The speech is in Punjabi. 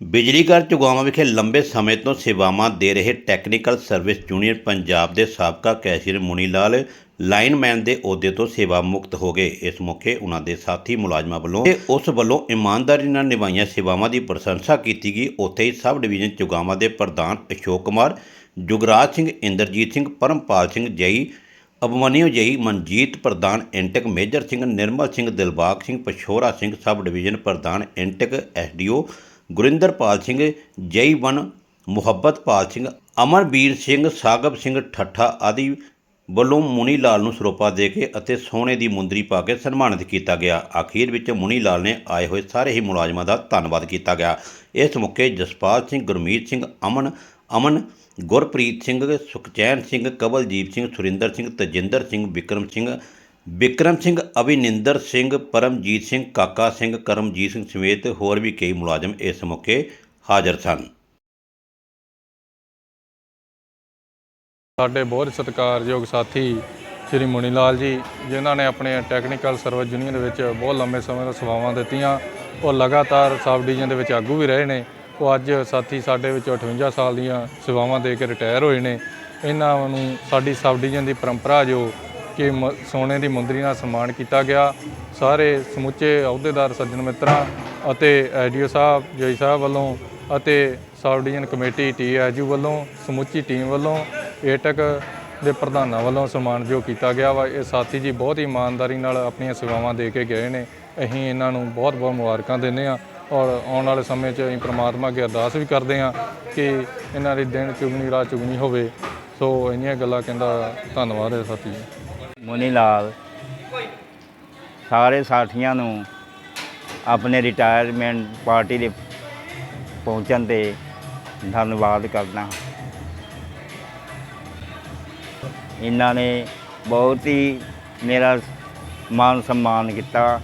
ਬਿਜਲੀ ਘਰ ਚੁਗਾਵਾਂ ਵਿਖੇ ਲੰਬੇ ਸਮੇਂ ਤੋਂ ਸੇਵਾਵਾਂ ਦੇ ਰਹੇ ਟੈਕਨੀਕਲ ਸਰਵਿਸ ਯੂਨੀਅਨ ਪੰਜਾਬ ਦੇ ਸਾਬਕਾ ਕੈਸ਼ੀਅਰ ਮੁਨੀ ਲਾਲ ਲਾਈਨਮੈਨ ਦੇ ਅਹੁਦੇ ਤੋਂ ਸੇਵਾ ਮੁਕਤ ਹੋ ਗਏ। ਇਸ ਮੌਕੇ ਉਹਨਾਂ ਦੇ ਸਾਥੀ ਮੁਲਾਜ਼ਮਾਂ ਵੱਲੋਂ ਤੇ ਉਸ ਵੱਲੋਂ ਇਮਾਨਦਾਰੀ ਨਾਲ ਨਿਭਾਈਆਂ ਸੇਵਾਵਾਂ ਦੀ ਪ੍ਰਸ਼ੰਸਾ ਕੀਤੀ ਗਈ। ਉੱਥੇ ਹੀ ਸਬ ਡਿਵੀਜ਼ਨ ਚੁਗਾਵਾਂ ਦੇ ਪ੍ਰਧਾਨ ਅਸ਼ੋਕ ਕੁਮਾਰ, ਜੁਗਰਾਜ ਸਿੰਘ, ਇੰਦਰਜੀਤ ਸਿੰਘ, ਪਰਮਪਾਲ ਸਿੰਘ ਜਈ ਅਭਮਨਿਓ ਜਈ, ਮਨਜੀਤ ਪ੍ਰਧਾਨ, ਇੰਟਕ ਮੇਜਰ ਸਿੰਘ, ਨਿਰਮਲ ਸਿੰਘ, ਦਿਲਬਾਗ ਸਿੰਘ, ਪਛੋਰਾ ਸਿੰਘ, ਸਬ ਡਿਵੀਜ਼ਨ ਪ੍ਰਧਾਨ, ਇੰਟਕ ਐਸਡੀਓ ਗੁਰਿੰਦਰਪਾਲ ਸਿੰਘ ਜਈ ਮੁਹੱਬਤਪਾਲ ਸਿੰਘ ਅਮਰਬੀਰ ਸਿੰਘ ਸਾਗਬ ਸਿੰਘ ਠੱਠਾ ਆਦਿ ਵੱਲੋਂ ਮੁਨੀ ਲਾਲ ਨੂੰ ਸਰੋਪਾ ਦੇ ਕੇ ਅਤੇ ਸੋਨੇ ਦੀ ਮੁੰਦਰੀ ਪਾ ਕੇ ਸਨਮਾਨਿਤ ਕੀਤਾ ਗਿਆ। ਅਖੀਰ ਵਿੱਚ ਮੁਨੀ ਲਾਲ ਨੇ ਆਏ ਹੋਏ ਸਾਰੇ ਹੀ ਮੁਲਾਜ਼ਮਾਂ ਦਾ ਧੰਨਵਾਦ ਕੀਤਾ ਗਿਆ। ਇਸ ਮੌਕੇ ਜਸਪਾਲ ਸਿੰਘ, ਗੁਰਮੀਤ ਸਿੰਘ, ਅਮਨ ਅਮਨ, ਗੁਰਪ੍ਰੀਤ ਸਿੰਘ, ਸੁਖਚੈਨ ਸਿੰਘ, ਕਵਲਜੀਤ ਸਿੰਘ, ਸੁਰਿੰਦਰ ਸਿੰਘ, ਤਜਿੰਦਰ ਸਿੰਘ, ਵਿਕਰਮ ਸਿੰਘ ਬਿਕਰਮ ਸਿੰਘ, ਅਭਿਨਿੰਦਰ ਸਿੰਘ, ਪਰਮਜੀਤ ਸਿੰਘ, ਕਾਕਾ ਸਿੰਘ, ਕਰਮਜੀਤ ਸਿੰਘ ਸਮੇਤ ਹੋਰ ਵੀ ਕਈ ਮੁਲਾਜ਼ਮ ਇਸ ਮੌਕੇ ਹਾਜ਼ਰ ਸਨ। ਸਾਡੇ ਬਹੁਤ ਸਤਿਕਾਰਯੋਗ ਸਾਥੀ ਸ਼੍ਰੀ ਮੁਨੀ ਲਾਲ ਜੀ, ਜਿਨ੍ਹਾਂ ਨੇ ਆਪਣੇ ਟੈਕਨੀਕਲ ਸਰਵਿਸ ਯੂਨੀਅਨ ਵਿੱਚ ਬਹੁਤ ਲੰਬੇ ਸਮੇਂ ਤੋਂ ਸੇਵਾਵਾਂ ਦਿੱਤੀਆਂ। ਉਹ ਲਗਾਤਾਰ ਸਬ ਡਿਵੀਜ਼ਨ ਦੇ ਵਿੱਚ ਆਗੂ ਵੀ ਰਹੇ ਨੇ। ਉਹ ਅੱਜ ਸਾਥੀ ਸਾਡੇ ਵਿੱਚ 58 ਸਾਲ ਦੀਆਂ ਸੇਵਾਵਾਂ ਦੇ ਕੇ ਰਿਟਾਇਰ ਹੋਏ ਨੇ। ਇਹਨਾਂ ਨੂੰ ਸਾਡੀ ਸਬ ਡਿਵੀਜ਼ਨ ਦੀ ਪਰੰਪਰਾ ਜੋ ਕਿ ਮ- ਸੋਨੇ ਦੀ ਮੁੰਦਰੀ ਨਾਲ ਸਨਮਾਨ ਕੀਤਾ ਗਿਆ। ਸਾਰੇ ਸਮੁੱਚੇ ਅਹੁਦੇਦਾਰ ਸੱਜਣ ਮਿੱਤਰਾਂ ਅਤੇ ਐਡੀਓ ਸਾਹਿਬ, ਜਈ ਸਾਹਿਬ ਵੱਲੋਂ ਅਤੇ ਸਬ ਡਿਵੀਜ਼ਨ ਕਮੇਟੀ ਟੀਐਜੂ ਵੱਲੋਂ, ਸਮੁੱਚੀ ਟੀਮ ਵੱਲੋਂ ਏਟਕ ਦੇ ਪ੍ਰਧਾਨਾਂ ਵੱਲੋਂ ਸਨਮਾਨਯੋਗ ਕੀਤਾ ਗਿਆ ਵਾ। ਇਹ ਸਾਥੀ ਜੀ ਬਹੁਤ ਹੀ ਇਮਾਨਦਾਰੀ ਨਾਲ ਆਪਣੀਆਂ ਸੇਵਾਵਾਂ ਦੇ ਕੇ ਗਏ ਨੇ। ਅਸੀਂ ਇਹਨਾਂ ਨੂੰ ਬਹੁਤ ਬਹੁਤ ਮੁਬਾਰਕਾਂ ਦਿੰਦੇ ਹਾਂ ਔਰ ਆਉਣ ਵਾਲੇ ਸਮੇਂ 'ਚ ਅਸੀਂ ਪ੍ਰਮਾਤਮਾ ਅੱਗੇ ਅਰਦਾਸ ਵੀ ਕਰਦੇ ਹਾਂ ਕਿ ਇਹਨਾਂ ਦੀ ਦਿਨ ਚੁਗਣੀ, ਰਾਤ ਚੁਗਣੀ ਹੋਵੇ। ਸੋ ਇੰਨੀਆਂ ਗੱਲਾਂ ਕਹਿੰਦਾ ਧੰਨਵਾਦ ਹੈ ਸਾਥੀ ਜੀ। ਮੁਨੀ ਲਾਲ ਸਾਰੇ ਸਾਥੀਆਂ ਨੂੰ ਆਪਣੇ ਰਿਟਾਇਰਮੈਂਟ ਪਾਰਟੀ ਦੇ ਪਹੁੰਚਣ ਤੇ ਧੰਨਵਾਦ ਕਰਦਾ ਇਹਨਾਂ ਨੇ ਬਹੁਤ ਹੀ ਮੇਰਾ ਮਾਨ ਸਨਮਾਨ ਕੀਤਾ।